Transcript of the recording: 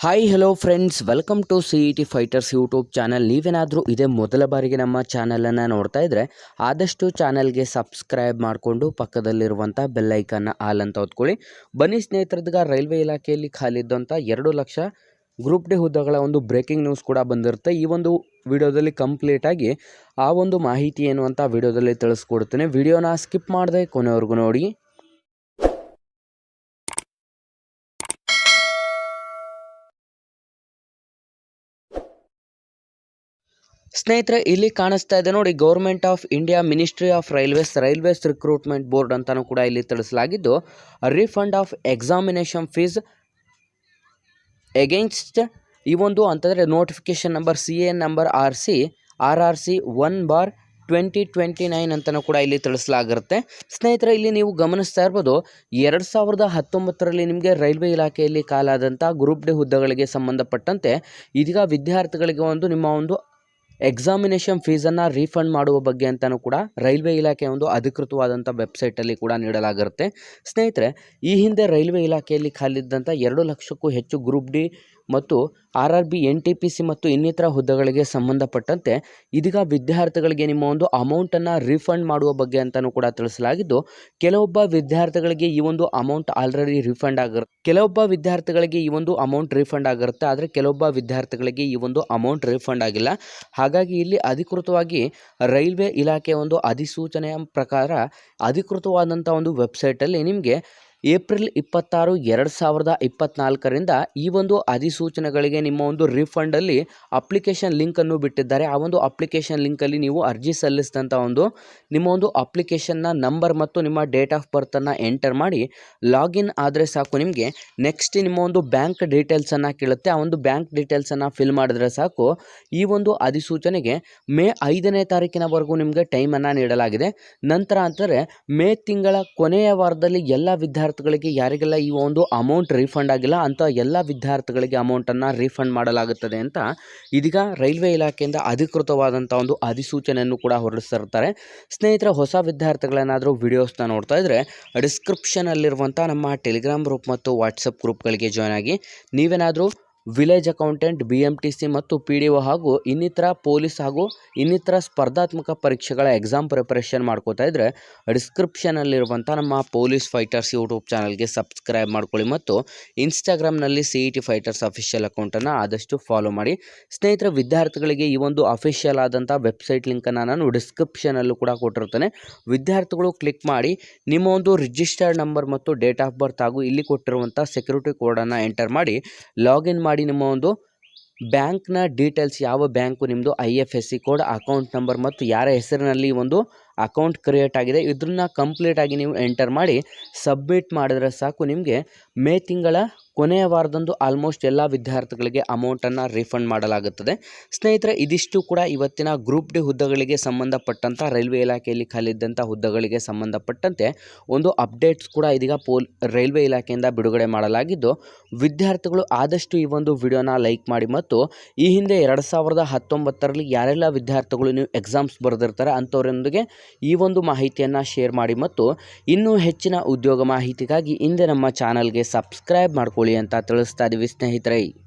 Hi hello friends welcome to C E T fighters YouTube channel ನೀವೇನಾದರೂ ಇದೇ ಮೊದಲ ಬಾರಿಗೆ ನಮ್ಮ ಚಾನಲನ್ನು ನೋಡ್ತಾ ಇದ್ದರೆ ಆದಷ್ಟು ಚಾನಲ್ಗೆ ಸಬ್ಸ್ಕ್ರೈಬ್ ಮಾಡಿಕೊಂಡು ಪಕ್ಕದಲ್ಲಿರುವಂಥ ಬೆಲ್ಲೈಕನ್ನ ಆಲ್ ಅಂತ ಹೊತ್ಕೊಳ್ಳಿ. ಬನ್ನಿ ಸ್ನೇಹಿತರದ್ಗ, ರೈಲ್ವೆ ಇಲಾಖೆಯಲ್ಲಿ ಖಾಲಿದ್ದಂಥ ಎರಡು ಲಕ್ಷ ಗ್ರೂಪ್ ಡಿ ಹುದ್ದೆಗಳ ಒಂದು ಬ್ರೇಕಿಂಗ್ ನ್ಯೂಸ್ ಕೂಡ ಬಂದಿರುತ್ತೆ. ಈ ಒಂದು ವಿಡಿಯೋದಲ್ಲಿ ಕಂಪ್ಲೀಟಾಗಿ ಆ ಒಂದು ಮಾಹಿತಿ ಏನು ಅಂತ ವಿಡಿಯೋದಲ್ಲಿ ತಿಳಿಸ್ಕೊಡ್ತೇನೆ. ವಿಡಿಯೋನ ಸ್ಕಿಪ್ ಮಾಡದೆ ಕೊನೆವರೆಗೂ ನೋಡಿ. ಸ್ನೇಹಿತರೆ, ಇಲ್ಲಿ ಕಾಣಿಸ್ತಾ ಇದೆ ನೋಡಿ government of India ministry of railways railways recruitment board ಅಂತಾನೂ ಕೂಡ ಇಲ್ಲಿ ತಿಳಿಸಲಾಗಿದ್ದು refund of examination fees against ಈ ಒಂದು ಅಂತಂದರೆ notification number C A number R C R R C one bar twenty twenty nine ಅಂತಲೂ ಕೂಡ ಇಲ್ಲಿ ತಿಳಿಸಲಾಗಿರುತ್ತೆ. ಸ್ನೇಹಿತರೆ, ಇಲ್ಲಿ ನೀವು ಗಮನಿಸ್ತಾ ಇರ್ಬೋದು, ಎರಡು ಸಾವಿರದ ಹತ್ತೊಂಬತ್ತರಲ್ಲಿ ನಿಮಗೆ ರೈಲ್ವೆ ಇಲಾಖೆಯಲ್ಲಿ ಕಾಲಾದಂಥ ಗ್ರೂಪ್ ಡಿ ಹುದ್ದೆಗಳಿಗೆ ಸಂಬಂಧಪಟ್ಟಂತೆ ಇದೀಗ ವಿದ್ಯಾರ್ಥಿಗಳಿಗೆ ಒಂದು ನಿಮ್ಮ ಒಂದು ಎಕ್ಸಾಮಿನೇಷನ್ ಫೀಸನ್ನು ರೀಫಂಡ್ ಮಾಡುವ ಬಗ್ಗೆ ಅಂತಲೂ ಕೂಡ ರೈಲ್ವೆ ಇಲಾಖೆ ಒಂದು ಅಧಿಕೃತವಾದಂಥ ವೆಬ್ಸೈಟಲ್ಲಿ ಕೂಡ ನೀಡಲಾಗಿರುತ್ತೆ. ಸ್ನೇಹಿತರೆ, ಈ ಹಿಂದೆ ರೈಲ್ವೆ ಇಲಾಖೆಯಲ್ಲಿ ಖಾಲಿದ್ದಂಥ ಎರಡು ಲಕ್ಷಕ್ಕೂ ಹೆಚ್ಚು ಗ್ರೂಪ್ ಡಿ ಮತ್ತು R R B, N T P C ಮತ್ತು ಇನ್ನಿತರ ಹುದ್ದೆಗಳಿಗೆ ಸಂಬಂಧಪಟ್ಟಂತೆ ಇದೀಗ ವಿದ್ಯಾರ್ಥಿಗಳಿಗೆ ನಿಮ್ಮ ಒಂದು ಅಮೌಂಟನ್ನು ರೀಫಂಡ್ ಮಾಡುವ ಬಗ್ಗೆ ಅಂತಲೂ ಕೂಡ ತಿಳಿಸಲಾಗಿದ್ದು, ಕೆಲವೊಬ್ಬ ವಿದ್ಯಾರ್ಥಿಗಳಿಗೆ ಈ ಒಂದು ಅಮೌಂಟ್ ಆಲ್ರೆಡಿ ರೀಫಂಡ್ ಆಗಿರುತ್ತೆ ಕೆಲವೊಬ್ಬ ವಿದ್ಯಾರ್ಥಿಗಳಿಗೆ ಈ ಒಂದು ಅಮೌಂಟ್ ರೀಫಂಡ್ ಆಗಿರುತ್ತೆ, ಆದರೆ ಕೆಲವೊಬ್ಬ ವಿದ್ಯಾರ್ಥಿಗಳಿಗೆ ಈ ಒಂದು ಅಮೌಂಟ್ ರೀಫಂಡ್ ಆಗಿಲ್ಲ. ಹಾಗಾಗಿ ಇಲ್ಲಿ ಅಧಿಕೃತವಾಗಿ ರೈಲ್ವೆ ಇಲಾಖೆಯ ಒಂದು ಅಧಿಸೂಚನೆಯ ಪ್ರಕಾರ ಅಧಿಕೃತವಾದಂಥ ಒಂದು ವೆಬ್ಸೈಟಲ್ಲಿ ನಿಮಗೆ ಏಪ್ರಿಲ್ ಇಪ್ಪತ್ತಾರು, ಎರಡು ಸಾವಿರದ ಇಪ್ಪತ್ತ್ನಾಲ್ಕರಿಂದ ಈ ಒಂದು ಅಧಿಸೂಚನೆಗಳಿಗೆ ನಿಮ್ಮ ಒಂದು ರಿಫಂಡಲ್ಲಿ ಅಪ್ಲಿಕೇಶನ್ ಲಿಂಕನ್ನು ಬಿಟ್ಟಿದ್ದಾರೆ. ಆ ಒಂದು ಅಪ್ಲಿಕೇಶನ್ ಲಿಂಕಲ್ಲಿ ನೀವು ಅರ್ಜಿ ಸಲ್ಲಿಸಿದಂಥ ಒಂದು ನಿಮ್ಮ ಒಂದು ಅಪ್ಲಿಕೇಶನ್ನ ನಂಬರ್ ಮತ್ತು ನಿಮ್ಮ ಡೇಟ್ ಆಫ್ ಬರ್ತನ್ನು ಎಂಟರ್ ಮಾಡಿ, ಲಾಗಿನ್ ಆದರೆ ಸಾಕು ನಿಮಗೆ. ನೆಕ್ಸ್ಟ್ ನಿಮ್ಮ ಒಂದು ಬ್ಯಾಂಕ್ ಡೀಟೇಲ್ಸನ್ನು ಕೇಳುತ್ತೆ. ಆ ಒಂದು ಬ್ಯಾಂಕ್ ಡೀಟೇಲ್ಸನ್ನು ಫಿಲ್ ಮಾಡಿದ್ರೆ ಸಾಕು. ಈ ಒಂದು ಅಧಿಸೂಚನೆಗೆ ಮೇ ಐದನೇ ತಾರೀಕಿನವರೆಗೂ ನಿಮಗೆ ಟೈಮನ್ನು ನೀಡಲಾಗಿದೆ. ನಂತರ ಅಂತಾರೆ ಮೇ ತಿಂಗಳ ಕೊನೆಯ ವಾರದಲ್ಲಿ ಎಲ್ಲ ವಿದ್ಯಾರ್ಥಿಗಳಿಗೆ ಯಾರಿಗೆಲ್ಲ ಈ ಒಂದು ಅಮೌಂಟ್ ರೀಫಂಡ್ ಆಗಿಲ್ಲ ಅಂತ ಎಲ್ಲ ವಿದ್ಯಾರ್ಥಿಗಳಿಗೆ ಅಮೌಂಟನ್ನು ರೀಫಂಡ್ ಮಾಡಲಾಗುತ್ತದೆ ಅಂತ ಇದೀಗ ರೈಲ್ವೆ ಇಲಾಖೆಯಿಂದ ಅಧಿಕೃತವಾದಂಥ ಒಂದು ಅಧಿಸೂಚನೆಯನ್ನು ಕೂಡ ಹೊರಡಿಸಿರ್ತಾರೆ. ಸ್ನೇಹಿತರ, ಹೊಸ ವಿದ್ಯಾರ್ಥಿಗಳೇನಾದರೂ ವಿಡಿಯೋಸ್ನ ನೋಡ್ತಾ ಇದ್ದರೆ ಡಿಸ್ಕ್ರಿಪ್ಷನಲ್ಲಿರುವಂಥ ನಮ್ಮ ಟೆಲಿಗ್ರಾಮ್ ಗ್ರೂಪ್ ಮತ್ತು ವಾಟ್ಸಪ್ ಗ್ರೂಪ್ಗಳಿಗೆ ಜಾಯ್ನ್ ಆಗಿ ನೀವೇನಾದರೂ village accountant B M T C ಮತ್ತು ಪಿ ಡಿ ಒ ಹಾಗೂ ಇನ್ನಿತರ ಪೊಲೀಸ್ ಹಾಗೂ ಇನ್ನಿತರ ಸ್ಪರ್ಧಾತ್ಮಕ ಪರೀಕ್ಷೆಗಳ ಎಕ್ಸಾಮ್ ಪ್ರಿಪರೇಷನ್ ಮಾಡ್ಕೋತಾ ಇದ್ದರೆ ಡಿಸ್ಕ್ರಿಪ್ಷನಲ್ಲಿರುವಂಥ ನಮ್ಮ ಪೊಲೀಸ್ ಫೈಟರ್ಸ್ ಯೂಟ್ಯೂಬ್ ಚಾನಲ್ಗೆ ಸಬ್ಸ್ಕ್ರೈಬ್ ಮಾಡ್ಕೊಳ್ಳಿ ಮತ್ತು ಇನ್ಸ್ಟಾಗ್ರಾಮ್ನಲ್ಲಿ C E T fighters official ಅಕೌಂಟನ್ನು ಆದಷ್ಟು ಫಾಲೋ ಮಾಡಿ. ಸ್ನೇಹಿತರ, ವಿದ್ಯಾರ್ಥಿಗಳಿಗೆ ಈ ಒಂದು ಅಫಿಷಿಯಲ್ ಆದಂಥ ವೆಬ್ಸೈಟ್ ಲಿಂಕನ್ನು ನಾನು ಡಿಸ್ಕ್ರಿಪ್ಷನಲ್ಲೂ ಕೂಡ ಕೊಟ್ಟಿರ್ತೇನೆ ವಿದ್ಯಾರ್ಥಿಗಳು ಕ್ಲಿಕ್ ಮಾಡಿ ನಿಮ್ಮ ಒಂದು ರಿಜಿಸ್ಟರ್ಡ್ ನಂಬರ್ ಮತ್ತು ಡೇಟ್ ಆಫ್ ಬರ್ತ್ ಹಾಗೂ ಇಲ್ಲಿ ಕೊಟ್ಟಿರುವಂಥ ಸೆಕ್ಯೂರಿಟಿ ಕೋಡನ್ನು ಎಂಟರ್ ಮಾಡಿ ಲಾಗಿನ್ ಮಾಡಿ ನಿಮ್ಮ ಒಂದು ಬ್ಯಾಂಕ್ನ ಡೀಟೇಲ್ಸ್ ಯಾವ ಬ್ಯಾಂಕು ನಿಮ್ಮದು I F S C code, account number ಮತ್ತು ಯಾರ ಹೆಸರಿನಲ್ಲಿ ಒಂದು ಅಕೌಂಟ್ ಕ್ರಿಯೇಟ್ ಆಗಿದೆ, ಇದನ್ನು ಕಂಪ್ಲೀಟಾಗಿ ನೀವು ಎಂಟರ್ ಮಾಡಿ, ಸಬ್ಮಿಟ್ ಮಾಡಿದ್ರೆ ಸಾಕು, ನಿಮಗೆ ಮೇ ತಿಂಗಳ ಕೊನೆಯ ವಾರದಂದು ಆಲ್ಮೋಸ್ಟ್ ಎಲ್ಲ ವಿದ್ಯಾರ್ಥಿಗಳಿಗೆ ಅಮೌಂಟನ್ನು ರೀಫಂಡ್ ಮಾಡಲಾಗುತ್ತದೆ. ಸ್ನೇಹಿತರೆ, ಇದಿಷ್ಟು ಕೂಡ ಇವತ್ತಿನ ಗ್ರೂಪ್ ಡಿ ಹುದ್ದೆಗಳಿಗೆ ಸಂಬಂಧಪಟ್ಟಂಥ ರೈಲ್ವೆ ಇಲಾಖೆಯಲ್ಲಿ ಖಾಲಿದ್ದಂಥ ಹುದ್ದೆಗಳಿಗೆ ಸಂಬಂಧಪಟ್ಟಂತೆ ಒಂದು ಅಪ್ಡೇಟ್ಸ್ ಕೂಡ ಇದೀಗ ಪೋಲ್, ರೈಲ್ವೆ ಇಲಾಖೆಯಿಂದ ಬಿಡುಗಡೆ ಮಾಡಲಾಗಿದ್ದು, ವಿದ್ಯಾರ್ಥಿಗಳು ಆದಷ್ಟು ಈ ಒಂದು ವಿಡಿಯೋನ ಲೈಕ್ ಮಾಡಿ ಮತ್ತು ಈ ಹಿಂದೆ ಎರಡು ಸಾವಿರದ ಹತ್ತೊಂಬತ್ತರಲ್ಲಿ ಯಾರೆಲ್ಲ ವಿದ್ಯಾರ್ಥಿಗಳು ನೀವು ಎಕ್ಸಾಮ್ಸ್ ಬರೆದಿರ್ತಾರೆ ಅಂಥವರೊಂದಿಗೆ ಈ ಒಂದು ಮಾಹಿತಿಯನ್ನು ಶೇರ್ ಮಾಡಿ ಮತ್ತು ಇನ್ನೂ ಹೆಚ್ಚಿನ ಉದ್ಯೋಗ ಮಾಹಿತಿಗಾಗಿ ಹಿಂದೆ ನಮ್ಮ ಚಾನಲ್ಗೆ ಸಬ್ಸ್ಕ್ರೈಬ್ ಮಾಡ್ಕೊಳ್ಳಿ. ಅಂತ ತಿಳಿಸ್ತಾ ಇದ್ದೀವಿ ಸ್ನೇಹಿತರೆ.